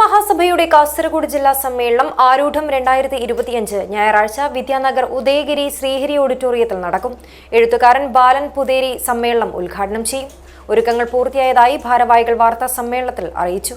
മഹാസഭയുടെ കാസർഗോഡ് ജില്ലാ സമ്മേളനം ആരൂഢം രണ്ടായിരത്തി ഇരുപത്തിയഞ്ച് ഞായറാഴ്ച വിദ്യാനഗർ ഉദയഗിരി ശ്രീഹരി ഓഡിറ്റോറിയത്തിൽ നടക്കും. എഴുത്തുകാരൻ ബാലൻ പുതേരി സമ്മേളനം ഉദ്ഘാടനം ചെയ്യും. ഒരുക്കങ്ങൾ പൂർത്തിയായതായി ഭാരവാഹികൾ വാർത്താ സമ്മേളനത്തിൽ അറിയിച്ചു.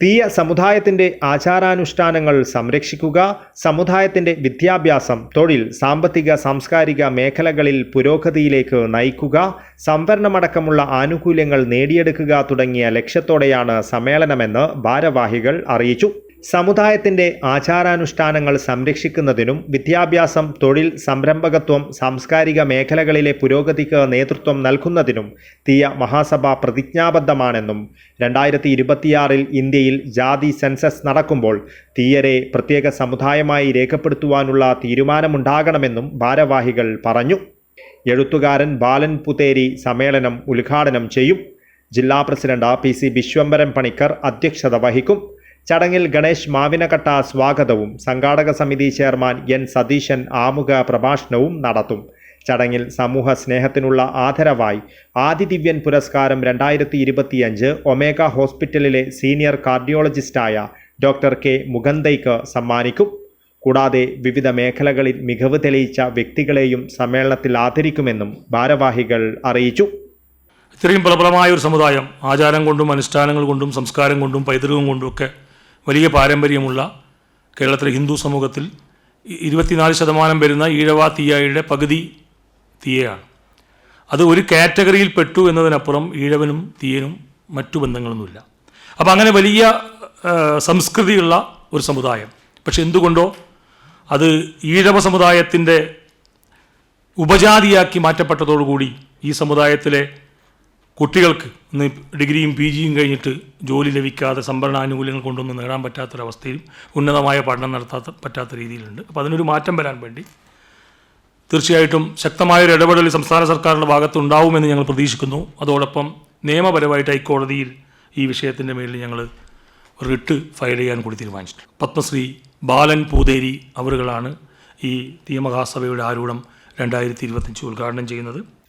തീയ സമുദായത്തിന്റെ ആചാരാനുഷ്ഠാനങ്ങൾ സംരക്ഷിക്കുക സമുദായത്തിന്റെ വിദ്യാഭ്യാസം തൊഴിൽ സാമ്പത്തിക സാംസ്കാരിക മേഖലകളിൽ പുരോഗതിയിലേക്ക് നയിക്കുക സംവരണമടക്കമുള്ള ആനുകൂല്യങ്ങൾ നേടിയെടുക്കുക തുടങ്ങിയ ലക്ഷ്യത്തോടെയാണ് സമ്മേളനമെന്ന് ഭാരവാഹികൾ അറിയിച്ചു. സമുദായത്തിന്റെ ആചാരാനുഷ്ഠാനങ്ങൾ സംരക്ഷിക്കുന്നതിനും വിദ്യാഭ്യാസം തൊഴിൽ സംരംഭകത്വം സാംസ്കാരിക മേഖലകളിലെ പുരോഗതിക്ക് നേതൃത്വം നൽകുന്നതിനും തീയ മഹാസഭ പ്രതിജ്ഞാബദ്ധമാണെന്നും രണ്ടായിരത്തി ഇരുപത്തിയാറിൽ ഇന്ത്യയിൽ ജാതി സെൻസസ് നടക്കുമ്പോൾ തീയരെ പ്രത്യേക സമുദായമായി രേഖപ്പെടുത്തുവാനുള്ള തീരുമാനമുണ്ടാകണമെന്നും ഭാരവാഹികൾ പറഞ്ഞു. എഴുത്തുകാരൻ ബാലൻ പുതേരി സമ്മേളനം ഉദ്ഘാടനം ചെയ്യും. ജില്ലാ president P C Vishwambaram Panicker അധ്യക്ഷത വഹിക്കും. ചടങ്ങിൽ ഗണേഷ് മാവിനക്കട്ട സ്വാഗതവും സംഘാടക സമിതി ചെയർമാൻ എൻ സതീശൻ ആമുഖ പ്രഭാഷണവും നടത്തും. ചടങ്ങിൽ സമൂഹ സ്നേഹത്തിനുള്ള ആദരവായി ആദിദിവ്യൻ പുരസ്കാരം രണ്ടായിരത്തി ഇരുപത്തിയഞ്ച് ഒമേഗ ഹോസ്പിറ്റലിലെ സീനിയർ കാർഡിയോളജിസ്റ്റായ ഡോക്ടർ കെ മുഖന്തയ്ക്ക് സമ്മാനിക്കും. കൂടാതെ വിവിധ മേഖലകളിൽ മികവ് തെളിയിച്ച വ്യക്തികളെയും സമ്മേളനത്തിൽ ആദരിക്കുമെന്നും ഭാരവാഹികൾ അറിയിച്ചു. ഇത്രയും പ്രബലമായ ഒരു സമുദായം ആചാരം കൊണ്ടും അനുഷ്ഠാനങ്ങൾ കൊണ്ടും സംസ്കാരം കൊണ്ടും പൈതൃകം കൊണ്ടും ഒക്കെ വലിയ പാരമ്പര്യമുള്ള കേരളത്തിലെ ഹിന്ദു സമൂഹത്തിൽ ഇരുപത്തിനാല് ശതമാനം വരുന്ന ഈഴവ തീയായിയുടെ പകുതി തീയയാണ് അത് ഒരു കാറ്റഗറിയിൽ പെട്ടു എന്നതിനപ്പുറം ഈഴവനും തീയനും മറ്റു ബന്ധങ്ങളൊന്നുമില്ല. അപ്പോൾ അങ്ങനെ വലിയ സംസ്കൃതിയുള്ള ഒരു സമുദായം. പക്ഷെ എന്തുകൊണ്ടോ അത് ഈഴവ സമുദായത്തിന്റെ ഉപജാതിയാക്കി മാറ്റപ്പെട്ടതോടുകൂടി ഈ സമുദായത്തിലെ കുട്ടികൾക്ക് ഇന്ന് ഡിഗ്രിയും പി ജിയും കഴിഞ്ഞിട്ട് ജോലി ലഭിക്കാതെ സംഭരണ ആനുകൂല്യങ്ങൾ കൊണ്ടൊന്നും നേടാൻ പറ്റാത്തൊരവസ്ഥയിലും ഉന്നതമായ പഠനം നടത്താത്ത പറ്റാത്ത രീതിയിലുണ്ട്. അപ്പോൾ അതിനൊരു മാറ്റം വരാൻ വേണ്ടി തീർച്ചയായിട്ടും ശക്തമായൊരു ഇടപെടൽ സംസ്ഥാന സർക്കാരിന്റെ ഭാഗത്ത് ഉണ്ടാവുമെന്ന് ഞങ്ങൾ പ്രതീക്ഷിക്കുന്നു. അതോടൊപ്പം നിയമപരമായിട്ട് ഹൈക്കോടതിയിൽ ഈ വിഷയത്തിന്റെ മേലിൽ ഞങ്ങൾ റിട്ട് ഫയൽ ചെയ്യാൻ കൂടി തീരുമാനിച്ചിട്ടുണ്ട്. പത്മശ്രീ ബാലൻ പൂതേരി അവറുകളാണ് ഈ നിയമകാസഭയുടെ ആരൂഢം രണ്ടായിരത്തി ഇരുപത്തഞ്ച് ഉദ്ഘാടനം ചെയ്യുന്നത്.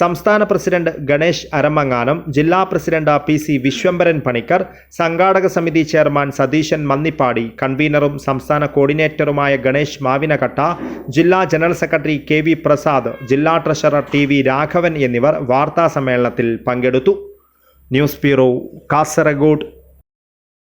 സംസ്ഥാന പ്രസിഡന്റ് ഗണേഷ് അരമങ്ങാനം ജില്ലാ president P C Vishwambaran Panicker സംഘാടക സമിതി ചെയർമാൻ സതീശൻ മന്നിപ്പാടി കൺവീനറും സംസ്ഥാന കോർഡിനേറ്ററുമായ ഗണേഷ് മാവിനകട്ട ജില്ലാ general secretary K V Prasad ജില്ലാ ട്രഷറർ ടി വി രാഘവൻ എന്നിവർ വാർത്താ സമ്മേളനത്തിൽ പങ്കെടുത്തു. News bureau Kasaragod.